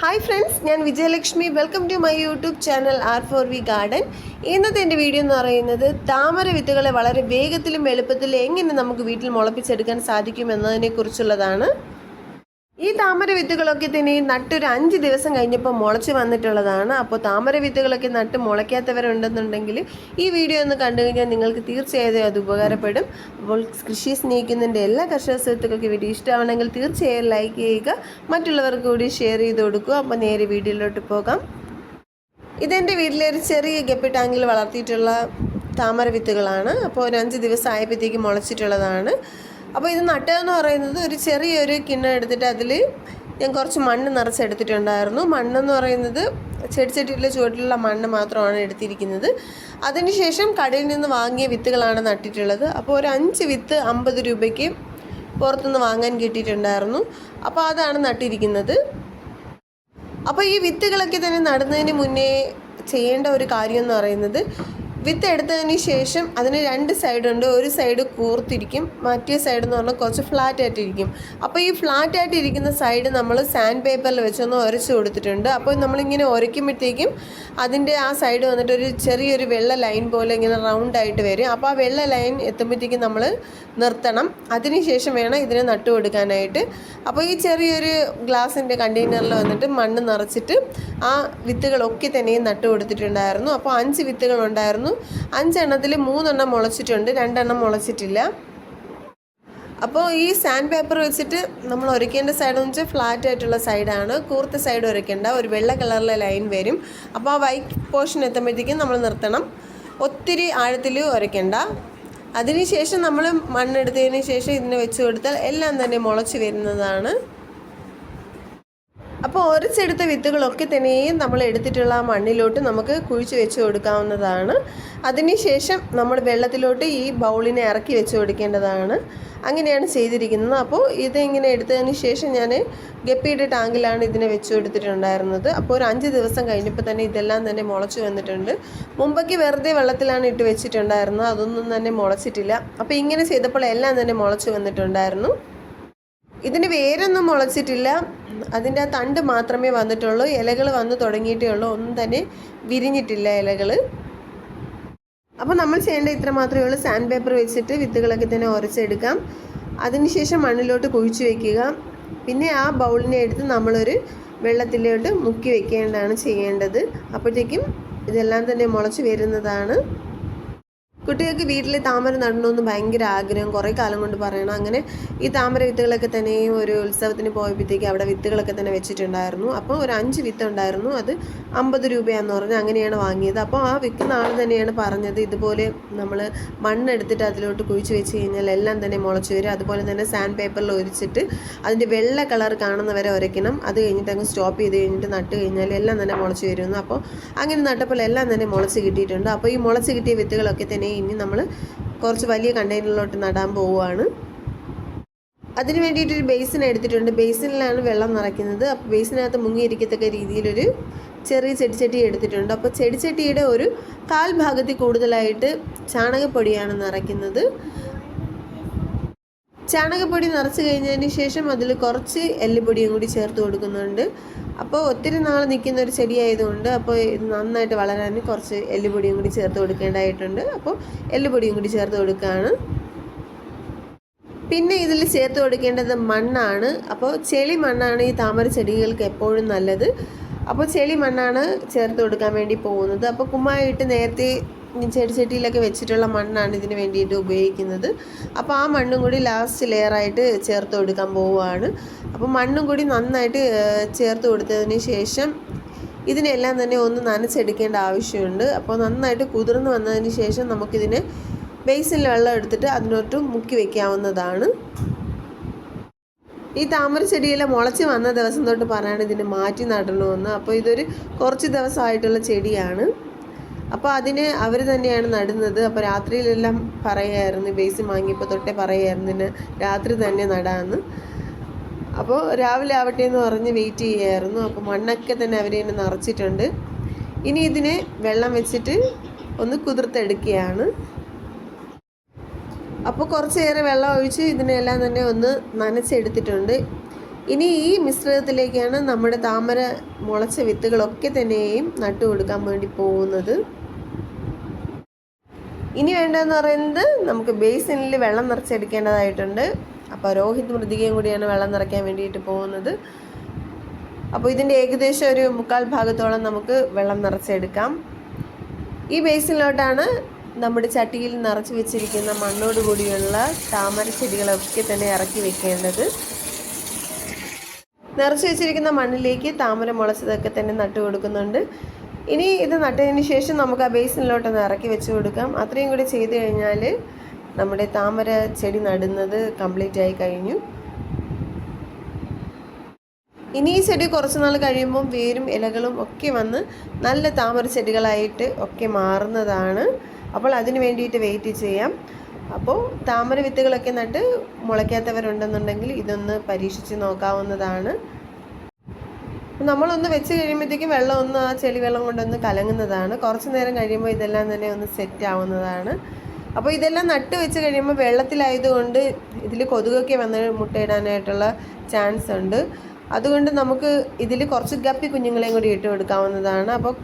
Hi friends ഞാൻ Vijayalakshmi. Welcome to my YouTube channel R for V garden ഇന്നത്തെ എന്റെ video എന്ന് പറയുന്നത് താമര വിത്തുകളെ വളരെ വേഗത്തിലും എളുപ്പത്തിലും എങ്ങനെ നമുക്ക് വീട്ടിൽ മുളപ്പിച്ചെടുക്കാൻ സാധിക്കും എന്നതിനെക്കുറിച്ചുള്ളതാണ്. ഈ താമര വിത്തുകളൊക്കെ തന്നെ നട്ടൊരു അഞ്ച് ദിവസം കഴിഞ്ഞപ്പോൾ മുളച്ച് വന്നിട്ടുള്ളതാണ്. അപ്പോൾ താമര വിത്തുകളൊക്കെ നട്ട് മുളയ്ക്കാത്തവരുണ്ടെന്നുണ്ടെങ്കിൽ ഈ വീഡിയോ ഒന്ന് കണ്ടു കഴിഞ്ഞാൽ നിങ്ങൾക്ക് തീർച്ചയായും അത് ഉപകാരപ്പെടും. അപ്പോൾ കൃഷി സ്നേഹിക്കുന്നതിന്റെ എല്ലാ കർഷക സുഹൃത്തുക്കൾക്ക് വീഡിയോ ഇഷ്ടമാണെങ്കിൽ തീർച്ചയായും ലൈക്ക് ചെയ്യുക. മറ്റുള്ളവർക്ക് കൂടി ഷെയർ ചെയ്ത് കൊടുക്കുക. അപ്പോൾ നേരെ വീഡിയോയിലോട്ട് പോകാം. ഇതെന്റെ വീട്ടിലൊരു ചെറിയ ഗപ്പി ടാങ്കിൽ വളർത്തിയിട്ടുള്ള താമര വിത്തുകളാണ്. അപ്പോൾ ഒരു അഞ്ച് ദിവസം ആയപ്പോഴത്തേക്ക് മുളച്ചിട്ടുള്ളതാണ്. അപ്പോൾ ഇത് നട്ടതെന്ന് പറയുന്നത് ഒരു ചെറിയൊരു കിണ്ണം എടുത്തിട്ട് അതിൽ ഞാൻ കുറച്ച് മണ്ണ് നിറച്ചെടുത്തിട്ടുണ്ടായിരുന്നു. മണ്ണെന്ന് പറയുന്നത് ചെടിച്ചട്ടിയിലെ ചുവട്ടിലുള്ള മണ്ണ് മാത്രമാണ് എടുത്തിരിക്കുന്നത്. അതിനുശേഷം കടയിൽ നിന്ന് വാങ്ങിയ വിത്തുകളാണ് നട്ടിട്ടുള്ളത്. അപ്പോൾ ഒരു അഞ്ച് വിത്ത് അമ്പത് രൂപയ്ക്ക് പുറത്തുനിന്ന് വാങ്ങാൻ കിട്ടിയിട്ടുണ്ടായിരുന്നു. അപ്പോൾ അതാണ് നട്ടിരിക്കുന്നത്. അപ്പോൾ ഈ വിത്തുകളൊക്കെ തന്നെ നടുന്നതിന് മുന്നേ ചെയ്യേണ്ട ഒരു കാര്യം എന്ന് പറയുന്നത് വിത്ത് എടുത്തതിന് ശേഷം അതിന് രണ്ട് സൈഡുണ്ട് ഒരു സൈഡ് കൂർത്തിരിക്കും. മറ്റേ സൈഡ് എന്ന് പറഞ്ഞാൽ കുറച്ച് ഫ്ലാറ്റ് ആയിട്ടിരിക്കും. അപ്പോൾ ഈ ഫ്ലാറ്റ് ആയിട്ടിരിക്കുന്ന സൈഡ് നമ്മൾ സാൻഡ് പേപ്പറിൽ വെച്ചൊന്ന് ഉരച്ച് കൊടുത്തിട്ടുണ്ട്. അപ്പോൾ നമ്മളിങ്ങനെ ഉരയ്ക്കുമ്പോഴത്തേക്കും അതിന്റെ ആ സൈഡ് വന്നിട്ട് ഒരു ചെറിയൊരു വെള്ള ലൈൻ പോലെ ഇങ്ങനെ റൗണ്ട് ആയിട്ട് വരും. അപ്പോൾ ആ വെള്ള ലൈൻ എത്തുമ്പോഴത്തേക്കും നമ്മൾ നിർത്തണം. അതിനുശേഷം വേണം ഇതിനെ നട്ടു കൊടുക്കാനായിട്ട്. അപ്പോൾ ഈ ചെറിയൊരു ഗ്ലാസിന്റെ കണ്ടെയ്നറിൽ വന്നിട്ട് മണ്ണ് നിറച്ചിട്ട് ആ വിത്തുകളൊക്കെ തന്നെയും നട്ടു കൊടുത്തിട്ടുണ്ടായിരുന്നു. അപ്പോൾ അഞ്ച് വിത്തുകൾ ഉണ്ടായിരുന്നു അഞ്ചെണ്ണത്തിൽ മൂന്നെണ്ണം മുളച്ചിട്ടുണ്ട്. രണ്ടെണ്ണം മുളച്ചിട്ടില്ല. അപ്പോൾ ഈ സാൻഡ് പേപ്പർ വെച്ചിട്ട് നമ്മൾ ഉരയ്ക്കേണ്ട സൈഡ് എന്ന് വെച്ചാൽ ഫ്ലാറ്റ് ആയിട്ടുള്ള സൈഡാണ് കൂർത്ത സൈഡ് ഉരയ്ക്കേണ്ട ഒരു വെള്ള കളറിലെ ലൈൻ വരും. അപ്പോൾ ആ വൈറ്റ് പോർഷൻ എത്തുമ്പോഴത്തേക്കും നമ്മൾ നിർത്തണം. ഒത്തിരി ആഴത്തിൽ ഉരയ്ക്കേണ്ട അതിനുശേഷം നമ്മൾ മണ്ണെടുത്തതിന് ശേഷം ഇതിനെ വെച്ച് കൊടുത്താൽ എല്ലാം തന്നെ മുളച്ച് വരുന്നതാണ്. അപ്പോൾ ഒരച്ചെടുത്ത വിത്തുകളൊക്കെ തന്നെയും നമ്മൾ എടുത്തിട്ടുള്ള മണ്ണിലോട്ട് നമുക്ക് കുഴിച്ച് വെച്ച് കൊടുക്കാവുന്നതാണ്. അതിനുശേഷം നമ്മൾ വെള്ളത്തിലോട്ട് ഈ ബൗളിനെ ഇറക്കി വെച്ച് കൊടുക്കേണ്ടതാണ്. അങ്ങനെയാണ് ചെയ്തിരിക്കുന്നത്. അപ്പോൾ ഇതിങ്ങനെ എടുത്തതിന് ശേഷം ഞാൻ ഗപ്പിയുടെ ടാങ്കിലാണ് ഇതിനെ വെച്ച് കൊടുത്തിട്ടുണ്ടായിരുന്നത്. അപ്പോൾ ഒരു അഞ്ച് ദിവസം കഴിഞ്ഞപ്പോൾ തന്നെ ഇതെല്ലാം തന്നെ മുളച്ച് വന്നിട്ടുണ്ട്. മുമ്പൊക്കെ വെറുതെ വെള്ളത്തിലാണ് ഇട്ട് വെച്ചിട്ടുണ്ടായിരുന്നത്. അതൊന്നും തന്നെ മുളച്ചിട്ടില്ല. അപ്പോൾ ഇങ്ങനെ ചെയ്തപ്പോൾ എല്ലാം തന്നെ മുളച്ച് വന്നിട്ടുണ്ടായിരുന്നു. ഇതിന് വേരൊന്നും മുളച്ചിട്ടില്ല. അതിന്റെ ആ തണ്ട് മാത്രമേ വന്നിട്ടുള്ളൂ. ഇലകൾ വന്ന് തുടങ്ങിയിട്ടേ ഉള്ളൂ. ഒന്നും തന്നെ വിരിഞ്ഞിട്ടില്ല ഇലകൾ അപ്പോൾ നമ്മൾ ചെയ്യേണ്ട ഇത്ര മാത്രമേ ഉള്ളൂ. സാൻഡ് പേപ്പർ വെച്ചിട്ട് വിത്തുകളൊക്കെ തന്നെ ഉരച്ചെടുക്കാം. അതിനുശേഷം മണ്ണിലോട്ട് കുഴിച്ചു വെക്കുക. പിന്നെ ആ ബൗളിനെ എടുത്ത് നമ്മളൊരു വെള്ളത്തിലോട്ട് മുക്കി വെക്കേണ്ടതാണ് ചെയ്യേണ്ടത്. അപ്പോഴത്തേക്കും ഇതെല്ലാം തന്നെ മുളച്ച് വരുന്നതാണ്. കുട്ടികൾക്ക് വീട്ടിൽ താമര നടണമെന്ന് ഭയങ്കര ആഗ്രഹം. കുറേ കാലം കൊണ്ട് പറയണം. അങ്ങനെ ഈ താമര വിത്തുകളൊക്കെ തന്നെ ഒരു ഉത്സവത്തിന് പോയപ്പോഴത്തേക്ക് അവിടെ വിത്തുകളൊക്കെ തന്നെ വെച്ചിട്ടുണ്ടായിരുന്നു. അപ്പോൾ ഒരു അഞ്ച് വിത്ത് ഉണ്ടായിരുന്നു. അത് അമ്പത് രൂപയാണെന്ന് പറഞ്ഞ് അങ്ങനെയാണ് വാങ്ങിയത്. അപ്പോൾ ആ വിൽക്കുന്ന ആൾ തന്നെയാണ് പറഞ്ഞത്. ഇതുപോലെ നമ്മൾ മണ്ണെടുത്തിട്ട് അതിലോട്ട് കുഴിച്ച് വെച്ച് കഴിഞ്ഞാൽ എല്ലാം തന്നെ മുളച്ച് വരും. അതുപോലെ തന്നെ സാൻഡ് പേപ്പറിൽ ഒരിച്ചിട്ട് അതിന്റെ വെള്ള കളർ കാണുന്നവരെ ഉരയ്ക്കണം അത് കഴിഞ്ഞിട്ട് അങ്ങ് സ്റ്റോപ്പ് ചെയ്ത് കഴിഞ്ഞിട്ട് നട്ട് കഴിഞ്ഞാൽ എല്ലാം തന്നെ മുളച്ച് വരുന്നു അപ്പോൾ അങ്ങനെ നട്ടപ്പോൾ എല്ലാം തന്നെ മുളച്ച് കിട്ടിയിട്ടുണ്ട്. അപ്പോൾ ഈ മുളച്ച് കിട്ടിയ വിത്തുകളൊക്കെ തന്നെ ഇനി നമ്മൾ കുറച്ച് വലിയ കണ്ടെയ്നറിലോട്ട് നടാൻ പോവുകയാണ്. അതിന് വേണ്ടിയിട്ടൊരു ബേസിൻ എടുത്തിട്ടുണ്ട്. ബേസിനിലാണ് വെള്ളം നിറയ്ക്കുന്നത്. അപ്പോൾ ബേസിനകത്ത് മുങ്ങിയിരിക്കത്തക്ക രീതിയിലൊരു ചെറിയ ചെടിച്ചട്ടി എടുത്തിട്ടുണ്ട്. അപ്പോൾ ചെടിച്ചട്ടിയുടെ ഒരു കാൽ ഭാഗത്തിൽ കൂടുതലായിട്ട് ചാണകപ്പൊടിയാണ് നിറയ്ക്കുന്നത്. ചാണകപ്പൊടി നിറച്ച് കഴിഞ്ഞതിന് ശേഷം അതിൽ കുറച്ച് എല്ലുപൊടിയും കൂടി ചേർത്ത് കൊടുക്കുന്നുണ്ട്. അപ്പോൾ ഒത്തിരി നാൾ നിൽക്കുന്ന ഒരു ചെടിയായതുകൊണ്ട് അപ്പോൾ നന്നായിട്ട് വളരാൻ കുറച്ച് എല്ലുപൊടിയും കൂടി ചേർത്ത് കൊടുക്കേണ്ടതായിട്ടുണ്ട്. അപ്പോൾ എല്ലുപൊടിയും കൂടി ചേർത്ത് കൊടുക്കുകയാണ്. പിന്നെ ഇതിൽ ചേർത്ത് കൊടുക്കേണ്ടത് മണ്ണാണ്. അപ്പോൾ ചെളി മണ്ണാണ് ഈ താമര ചെടികൾക്ക് എപ്പോഴും നല്ലത്. അപ്പോൾ ചെളി മണ്ണാണ് ചേർത്ത് കൊടുക്കാൻ വേണ്ടി പോകുന്നത്. അപ്പോൾ കുമ്മായിട്ട് നേരത്തെ ചെടിച്ചട്ടിയിലൊക്കെ വെച്ചിട്ടുള്ള മണ്ണാണ് ഇതിന് വേണ്ടിയിട്ട് ഉപയോഗിക്കുന്നത്. അപ്പോൾ ആ മണ്ണും കൂടി ലാസ്റ്റ് ലെയറായിട്ട് ചേർത്ത് കൊടുക്കാൻ പോവുകയാണ്. അപ്പോൾ മണ്ണും കൂടി നന്നായിട്ട് ചേർത്ത് കൊടുത്തതിന് ശേഷം ഇതിനെല്ലാം തന്നെ ഒന്ന് നനച്ചെടുക്കേണ്ട ആവശ്യമുണ്ട്. അപ്പോൾ നന്നായിട്ട് കുതിർന്ന് വന്നതിന് ശേഷം നമുക്കിതിനെ ബേസിൽ വെള്ളം എടുത്തിട്ട് അതിനൊട്ട് മുക്കി വയ്ക്കാവുന്നതാണ് ഈ താമര ചെടിയിലെ മുളച്ച് വന്ന ദിവസം തൊട്ട് പറയാണ് ഇതിനെ മാറ്റി നടണമെന്ന്. അപ്പോൾ ഇതൊരു കുറച്ച് ദിവസമായിട്ടുള്ള ചെടിയാണ്. അപ്പോൾ അതിനെ അവർ തന്നെയാണ് നടുന്നത്. അപ്പോൾ രാത്രിയിലെല്ലാം പറയായിരുന്നു ബേസ് വാങ്ങിയപ്പോൾ തൊട്ടേ പറയായിരുന്നു രാത്രി തന്നെ നടാമെന്ന് അപ്പോൾ രാവിലെ ആവട്ടെ എന്ന് പറഞ്ഞ് വെയിറ്റ് ചെയ്യായിരുന്നു. അപ്പോൾ മണ്ണൊക്കെ തന്നെ അവർ തന്നെ നിറച്ചിട്ടുണ്ട്. ഇനി ഇതിനെ വെള്ളം വെച്ചിട്ട് ഒന്ന് കുതിർത്തെടുക്കുകയാണ്. അപ്പോൾ കുറച്ചേറെ വെള്ളം ഒഴിച്ച് ഇതിനെല്ലാം തന്നെ ഒന്ന് നനച്ചെടുത്തിട്ടുണ്ട്. ഇനി ഈ മിശ്രിതത്തിലേക്കാണ് നമ്മുടെ താമര മുളച്ച വിത്തുകളൊക്കെ തന്നെയും നട്ടു കൊടുക്കാൻ വേണ്ടി പോകുന്നത്. ഇനി വേണ്ടതെന്ന് പറയുന്നത് നമുക്ക് ബേസിനിൽ വെള്ളം നിറച്ചെടുക്കേണ്ടതായിട്ടുണ്ട്. അപ്പോൾ രോഹിത് മൃതികയും കൂടിയാണ് വെള്ളം നിറയ്ക്കാൻ വേണ്ടിയിട്ട് പോകുന്നത്. അപ്പോൾ ഇതിന്റെ ഏകദേശം ഒരു മുക്കാൽ ഭാഗത്തോളം നമുക്ക് വെള്ളം നിറച്ചെടുക്കാം. ഈ ബേസിനിലോട്ടാണ് നമ്മുടെ ചട്ടിയിൽ നിറച്ച് വെച്ചിരിക്കുന്ന മണ്ണോട് കൂടിയുള്ള താമര ചെടികളൊക്കെ തന്നെ ഇറക്കി വെക്കേണ്ടത്. നിറച്ച് വെച്ചിരിക്കുന്ന മണ്ണിലേക്ക് താമര മുളച്ചതൊക്കെ തന്നെ നട്ടു കൊടുക്കുന്നുണ്ട് ഇനി ഇത് നട്ടതിന് ശേഷം നമുക്ക് ആ ബേസിനിലോട്ടൊന്ന് ഇറക്കി വെച്ച് കൊടുക്കാം. അത്രയും കൂടി ചെയ്ത് കഴിഞ്ഞാൽ നമ്മുടെ താമര ചെടി നടുന്നത് കംപ്ലീറ്റ് ആയി കഴിഞ്ഞു. ഇനി ഈ ചെടി കുറച്ച് നാൾ കഴിയുമ്പം വേരും ഇലകളും ഒക്കെ വന്ന് നല്ല താമര ചെടികളായിട്ട് ഒക്കെ മാറുന്നതാണ്. അപ്പോൾ അതിന് വേണ്ടിയിട്ട് വെയിറ്റ് ചെയ്യാം. അപ്പോൾ താമര വിത്തുകളൊക്കെ നട്ട് മുളയ്ക്കാത്തവരുണ്ടെന്നുണ്ടെങ്കിൽ ഇതൊന്ന് പരീക്ഷിച്ച് നോക്കാവുന്നതാണ്. നമ്മളൊന്ന് വെച്ച് കഴിയുമ്പോഴത്തേക്കും വെള്ളം ഒന്ന് ആ ചെളി വെള്ളം കൊണ്ടൊന്ന് കലങ്ങുന്നതാണ്. കുറച്ച് നേരം കഴിയുമ്പോൾ ഇതെല്ലാം തന്നെ ഒന്ന് സെറ്റ് ആവുന്നതാണ്. അപ്പോൾ ഇതെല്ലാം നട്ട് വെച്ച് കഴിയുമ്പോൾ വെള്ളത്തിലായതുകൊണ്ട് ഇതിൽ കൊതുകൊക്കെ വന്ന് മുട്ടയിടാനായിട്ടുള്ള ചാൻസ് ഉണ്ട്. അതുകൊണ്ട് നമുക്ക് ഇതിൽ കുറച്ച് ഗപ്പി കുഞ്ഞുങ്ങളെയും കൂടി ഇട്ട് കൊടുക്കാവുന്നതാണ്. അപ്പോൾ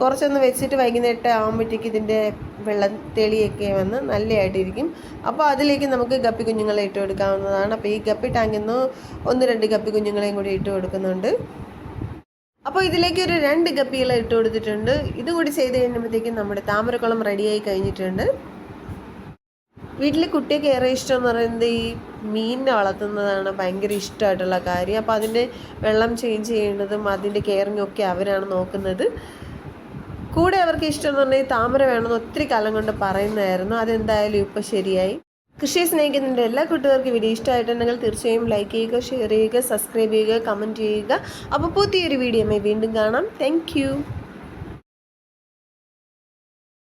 കുറച്ചൊന്ന് വെച്ചിട്ട് വൈകുന്നേരം ആകുമ്പോഴത്തേക്ക് ഇതിന്റെ വെള്ളം തെളിയൊക്കെ വന്ന് നല്ലതായിട്ടിരിക്കും. അപ്പോൾ അതിലേക്ക് നമുക്ക് ഗപ്പി കുഞ്ഞുങ്ങളെ ഇട്ട് കൊടുക്കാവുന്നതാണ്. അപ്പോൾ ഈ ഗപ്പി ടാങ്കിൽ നിന്ന് ഒന്ന് രണ്ട് ഗപ്പി കുഞ്ഞുങ്ങളെയും കൂടി ഇട്ട് കൊടുക്കുന്നുണ്ട്. അപ്പോൾ ഇതിലേക്ക് ഒരു രണ്ട് കപ്പികൾ ഇട്ട് കൊടുത്തിട്ടുണ്ട്. ഇതും കൂടി ചെയ്ത് കഴിയുമ്പോഴത്തേക്കും നമ്മുടെ താമരക്കുളം റെഡിയായി കഴിഞ്ഞിട്ടുണ്ട്. വീട്ടിൽ കുട്ടിയൊക്കെ ഏറെ ഇഷ്ടം എന്ന് പറയുന്നത് ഈ മീനിനെ വളർത്തുന്നതാണ് ഭയങ്കര ഇഷ്ടമായിട്ടുള്ള കാര്യം. അപ്പോൾ അതിന്റെ വെള്ളം ചേഞ്ച് ചെയ്യേണ്ടതും അതിന്റെ കെയറിങ്ങും ഒക്കെ അവരാണ് നോക്കുന്നത്. കൂടെ അവർക്ക് ഇഷ്ടം എന്ന് പറഞ്ഞാൽ താമര വേണമെന്ന് ഒത്തിരി കാലം കൊണ്ട് പറയുന്നതായിരുന്നു. അതെന്തായാലും ഇപ്പോൾ ശരിയായി. കൃഷിയെ സ്നേഹിക്കുന്നതിന്റെ എല്ലാ കൂട്ടുകാർക്കും വീഡിയോ ഇഷ്ടമായിട്ടുണ്ടെങ്കിൽ തീർച്ചയായും ലൈക്ക് ചെയ്യുക ഷെയർ ചെയ്യുക സബ്സ്ക്രൈബ് ചെയ്യുക കമന്റ് ചെയ്യുക. അപ്പോൾ പുതിയൊരു വീഡിയോ വീണ്ടും കാണാം. താങ്ക്